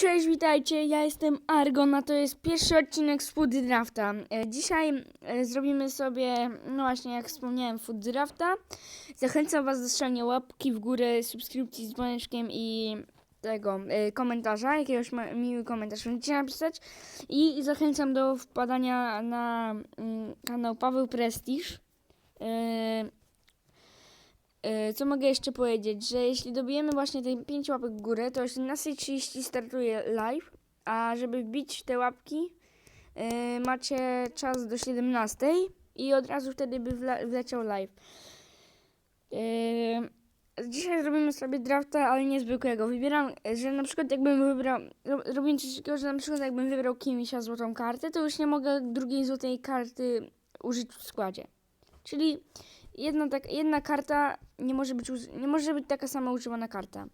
Cześć, witajcie, ja jestem Argon, a to jest pierwszy odcinek z Food Drafta. E, Dzisiaj e, zrobimy sobie, no właśnie jak wspomniałem, Food Drafta. Zachęcam Was do strzelania łapki w górę, subskrypcji z dzwoneczkiem i tego e, komentarza, jakiegoś miły komentarz możecie napisać. I zachęcam do wpadania na mm, kanał Paweł Prestiż. E, Co mogę jeszcze powiedzieć, że jeśli dobijemy właśnie te 5 łapek w górę, to o 17.30 startuje live, a żeby wbić te łapki e, macie czas do 17.00 i od razu wtedy by wle- wleciał live. E, Dzisiaj zrobimy sobie drafta, ale niezwykłego. Wybieram, że na przykład jakbym wybrał, ro- robimy coś takiego, że na przykład jakbym wybrał kimisia złotą kartę, to już nie mogę drugiej złotej karty użyć w składzie. Czyli jedna, tak, jedna karta nie może, być, nie może być taka sama używana karta.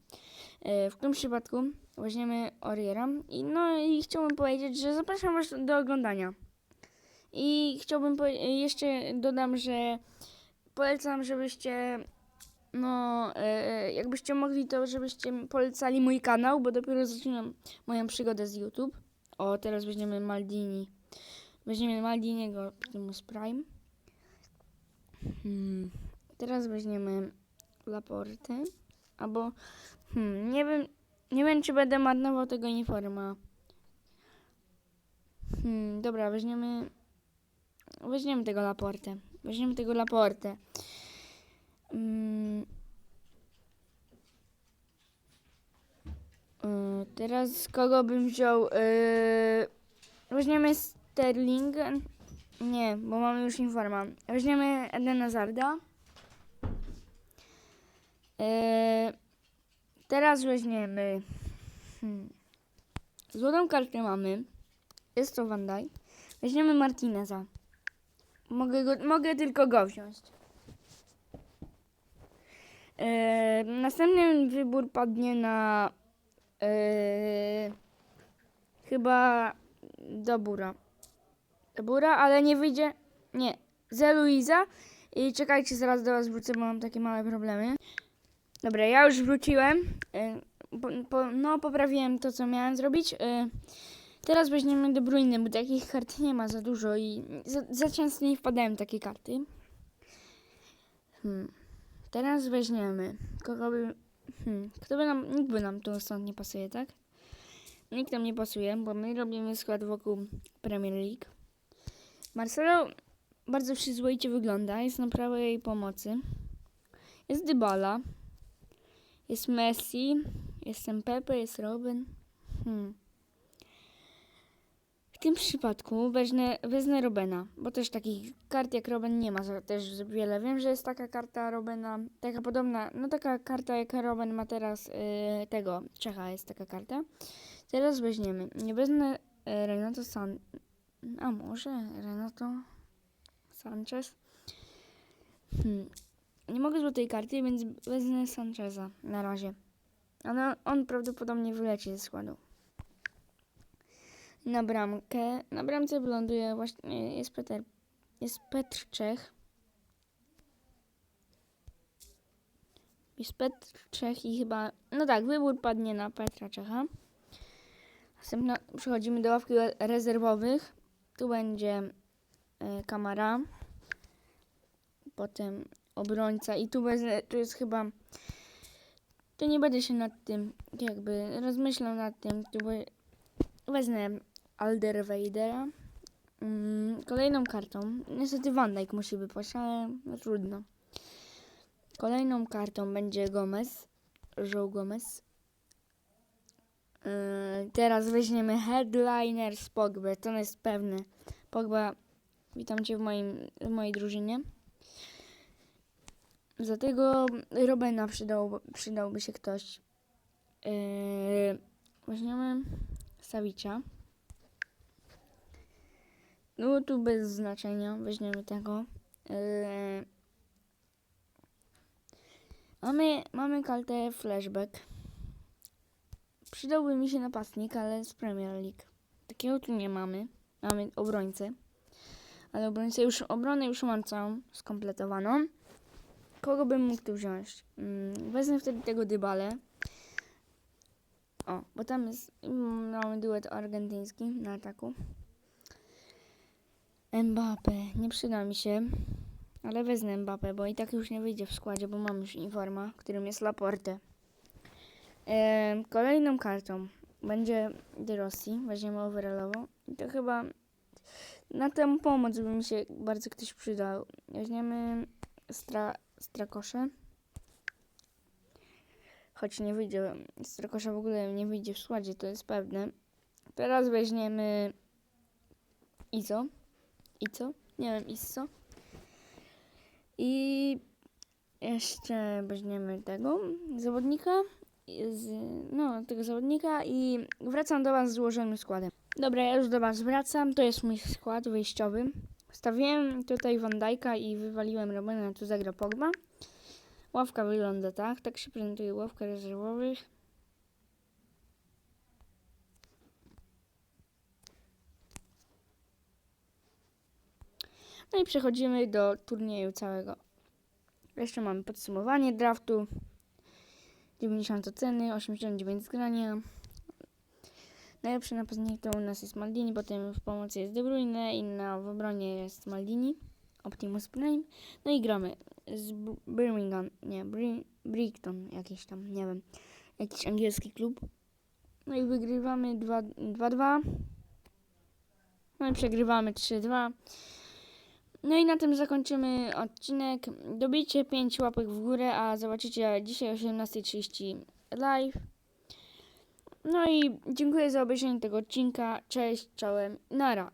E, W tym przypadku weźmiemy Oriera i no i chciałbym powiedzieć, że zapraszam Was do oglądania. I chciałbym powie- jeszcze dodam, że polecam, żebyście no e, jakbyście mogli to, żebyście polecali mój kanał, bo dopiero zaczynam moją przygodę z YouTube. O, teraz weźmiemy Maldini. Weźmiemy Maldiniego Optimus Prime. Hmm. Teraz weźmiemy Laportę. Albo. Hmm, nie wiem. Nie wiem, czy będę marnował tego uniforma. Hmm, dobra, weźmiemy. Weźmiemy tego Laportę. Weźmiemy tego Laportę. Hmm. Yy, teraz kogo bym wziął? Yy, weźmiemy Sterling. Nie, bo mamy już informa. Weźmiemy Edena Zarda. Eee, teraz weźmiemy. Hmm. Złotą kartę mamy. Jest to Van. Weźmiemy Martineza. Mogę, go, mogę tylko go wziąć. Eee, następny wybór padnie na. Eee, chyba Dobura. Dobura, ale nie wyjdzie. Nie. Ze Luiza. I czekajcie, zaraz do was wrócę, bo mam takie małe problemy. Dobra, ja już wróciłem. Y, no, poprawiłem to, co miałem zrobić. Y, Teraz weźmiemy De Bruyne, bo takich kart nie ma za dużo i za, za często nie wpadają takie karty. Hmm. Teraz weźmiemy. Kogo by... Hmm. Kto by nam... Nikt by nam tu stąd nie pasuje, tak? Nikt nam nie pasuje, bo my robimy skład wokół Premier League. Marcelo bardzo przyzwoicie wygląda, jest na prawej pomocy. Jest Dybala. Jest Messi. Jest Pepe, jest Robin. Hmm. W tym przypadku wezmę, wezmę Robena, bo też takich kart jak Robin nie ma też wiele. Wiem, że jest taka karta Robena, taka podobna, no taka karta jak Robin ma teraz yy, tego, Czecha jest taka karta. Teraz weźmiemy, nie wezmę yy, Renato San... A może Renato Sanchez? Hmm. Nie mogę złotej karty, więc wezmę Sancheza na razie. Ale on prawdopodobnie wyleci ze składu. Na bramkę. Na bramce wyląduje właśnie. Jest Peter. Jest Petr Czech. Jest Petr Czech i chyba. No tak, wybór padnie na Petra Czecha. Następnie przechodzimy do ławki re- rezerwowych. Tu będzie y, Kamara. Potem obrońca i tu, wezmę, tu jest chyba to nie będę się nad tym jakby rozmyślał nad tym tu be- wezmę Alderweidera mm, kolejną kartą niestety Van Dijk musi wypaść ale no, trudno kolejną kartą będzie Gomez Joe Gomez Yy, teraz weźmiemy Headliner z Pogba to jest pewne Pogba witam Cię w, moim, w mojej drużynie za tego Robena przydał, przydałby się ktoś. Yy, weźmiemy Sawicia. No tu bez znaczenia, weźmiemy tego. Yy, mamy, mamy kartę flashback. Przydałby mi się napastnik, ale z Premier League. Takiego tu nie mamy. Mamy obrońcę. Ale obrońcę już, obronę już mam całą skompletowaną. Kogo bym mógł tu wziąć? Mm, wezmę wtedy tego Dybale. O, bo tam jest, mm, mamy duet argentyński na ataku. Mbappe, nie przyda mi się, ale wezmę Mbappe, bo i tak już nie wyjdzie w składzie, bo mam już informa, którym jest Laporte. Kolejną kartą będzie De Rossi, weźmiemy overallową. I to chyba na tę pomoc by mi się bardzo ktoś przydał. Weźmiemy stra, Strakoszę. Choć nie wyjdzie, Strakosza w ogóle nie wyjdzie w składzie, to jest pewne. Teraz weźmiemy Izo. Izo? Nie wiem, Isso. I jeszcze weźmiemy tego zawodnika. Z, no, tego zawodnika i wracam do Was z złożonym składem. Dobra, ja już do Was wracam. To jest mój skład wyjściowy. Wstawiłem tutaj Van Dijk'a i wywaliłem Robena, tu zagra Pogba. Ławka wygląda tak, tak się prezentuje ławka rezerwowych. No i przechodzimy do turnieju całego. Jeszcze mamy podsumowanie draftu. 90 oceny, 89 zgrania. Najlepszy napastnik to u nas jest Maldini, potem w pomocy jest De Bruyne, inna w obronie jest Maldini, Optimus Prime. No i gramy z Birmingham, nie, Bri- Brighton jakiś tam, nie wiem, jakiś angielski klub. No i wygrywamy 2 2-2. No i przegrywamy 3-2. No i na tym zakończymy odcinek. Dobijcie 5 łapek w górę, a zobaczycie dzisiaj o 18.30 live. No i dziękuję za obejrzenie tego odcinka. Cześć, czołem, nara.